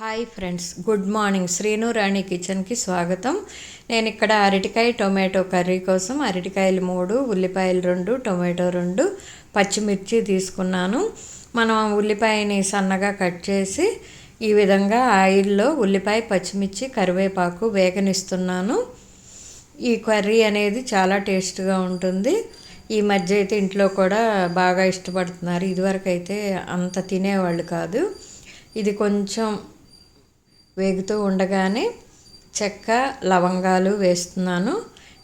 Hi friends good morning Srinu Rani కిచెన్కి స్వాగతం. నేను ఇక్కడ అరటికాయ టొమాటో కర్రీ కోసం అరటికాయలు మూడు ఉల్లిపాయలు రెండు టొమాటో రెండు పచ్చిమిర్చి తీసుకున్నాను. మనం ఉల్లిపాయని సన్నగా కట్ చేసి ఈ విధంగా ఆయిల్లో ఉల్లిపాయ పచ్చిమిర్చి కరివేపాకు వేగనిస్తున్నాను. ఈ కర్రీ అనేది చాలా టేస్ట్గా ఉంటుంది. ఈ మధ్య అయితే ఇంట్లో కూడా బాగా ఇష్టపడుతున్నారు. ఇదివరకు అయితే అంత తినేవాళ్ళు కాదు. ఇది కొంచెం వేగుతూ ఉండగానే చెక్క లవంగాలు వేస్తున్నాను.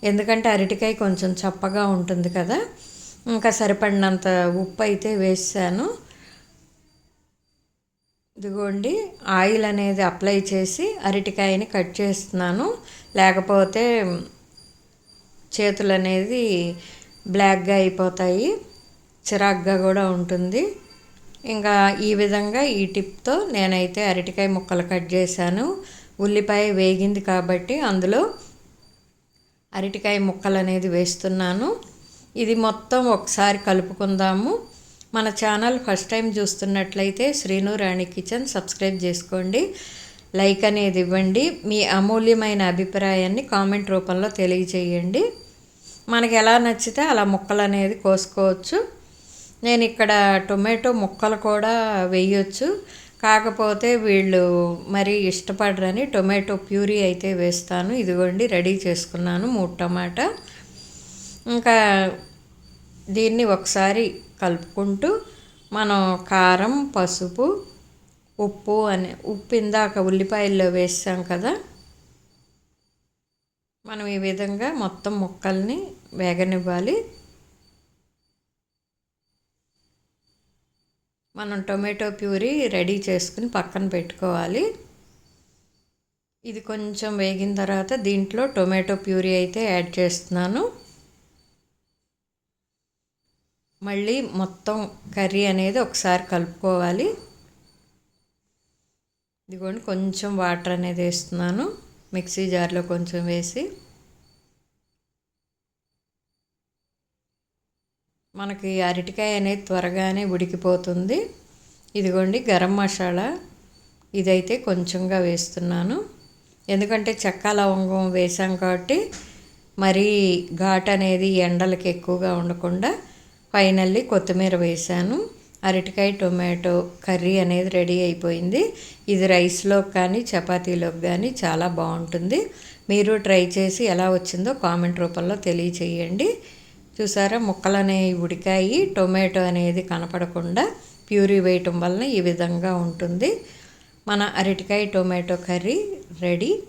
ఎందుకంటే అరటికాయ కొంచెం చప్పగా ఉంటుంది కదా. ఇంకా సరిపడినంత ఉప్పు అయితే వేసాను. ఇదిగోండి ఆయిల్ అనేది అప్లై చేసి అరటికాయని కట్ చేస్తున్నాను. లేకపోతే చేతులు అనేది బ్లాక్గా అయిపోతాయి. చిరాగ్గా కూడా ఉంటుంది. ఇంకా ఈ విధంగా ఈ టిప్తో నేనైతే అరటికాయ ముక్కలు కట్ చేశాను. ఉల్లిపాయ వేగింది కాబట్టి అందులో అరటికాయ ముక్కలు అనేది వేస్తున్నాను. ఇది మొత్తం ఒకసారి కలుపుకుందాము. మన ఛానల్ ఫస్ట్ టైం చూస్తున్నట్లయితే శ్రీను రాణి కిచెన్ సబ్స్క్రైబ్ చేసుకోండి. లైక్ అనేది ఇవ్వండి. మీ అమూల్యమైన అభిప్రాయాన్ని కామెంట్ రూపంలో తెలియజేయండి. మనకి ఎలా నచ్చితే అలా ముక్కలు అనేది కోసుకోవచ్చు. నేను ఇక్కడ టొమాటో ముక్కలు కూడా వేయొచ్చు. కాకపోతే వీళ్ళు మరీ ఇష్టపడరని టొమాటో ప్యూరీ అయితే వేస్తాను. ఇదిగోండి రెడీ చేసుకున్నాను మూడు టమాటా. ఇంకా దీన్ని ఒకసారి కలుపుకుంటూ మనం కారం పసుపు ఉప్పు అని ఉప్పు ఇందాక ఉల్లిపాయల్లో వేసాం కదా. మనం ఈ విధంగా మొత్తం ముక్కల్ని వేగనివ్వాలి. మనం టొమాటో ప్యూరీ రెడీ చేసుకుని పక్కన పెట్టుకోవాలి. ఇది కొంచెం వేగిన తర్వాత దీంట్లో టొమాటో ప్యూరీ అయితే యాడ్ చేస్తున్నాను. మళ్ళీ మొత్తం కర్రీ అనేది ఒకసారి కలుపుకోవాలి. ఇదిగోండి కొంచెం వాటర్ అనేది వేస్తున్నాను. మిక్సీ జార్లో కొంచెం వేసి. మనకి అరటికాయ అనేది త్వరగానే ఉడికిపోతుంది. ఇదిగోండి గరం మసాలా. ఇదైతే కొంచెంగా వేస్తున్నాను. ఎందుకంటే చెక్క లవంగం వేసాం కాబట్టి మరీ ఘాట్ అనేది ఎండలకి ఎక్కువగా ఉండకుండా ఫైనల్లీ కొత్తిమీర వేసాను. అరటికాయ టొమాటో కర్రీ అనేది రెడీ అయిపోయింది. ఇది రైస్లోకి కానీ చపాతీలోకి కానీ చాలా బాగుంటుంది. మీరు ట్రై చేసి ఎలా వచ్చిందో కామెంట్ రూపంలో తెలియచేయండి. చూసారా? ముక్కలు అనేవి ఉడికాయి. టొమాటో అనేది కనపడకుండా ప్యూరీ వేయటం వలన ఈ విధంగా ఉంటుంది. మన అరటికాయ టొమాటో కర్రీ రెడీ.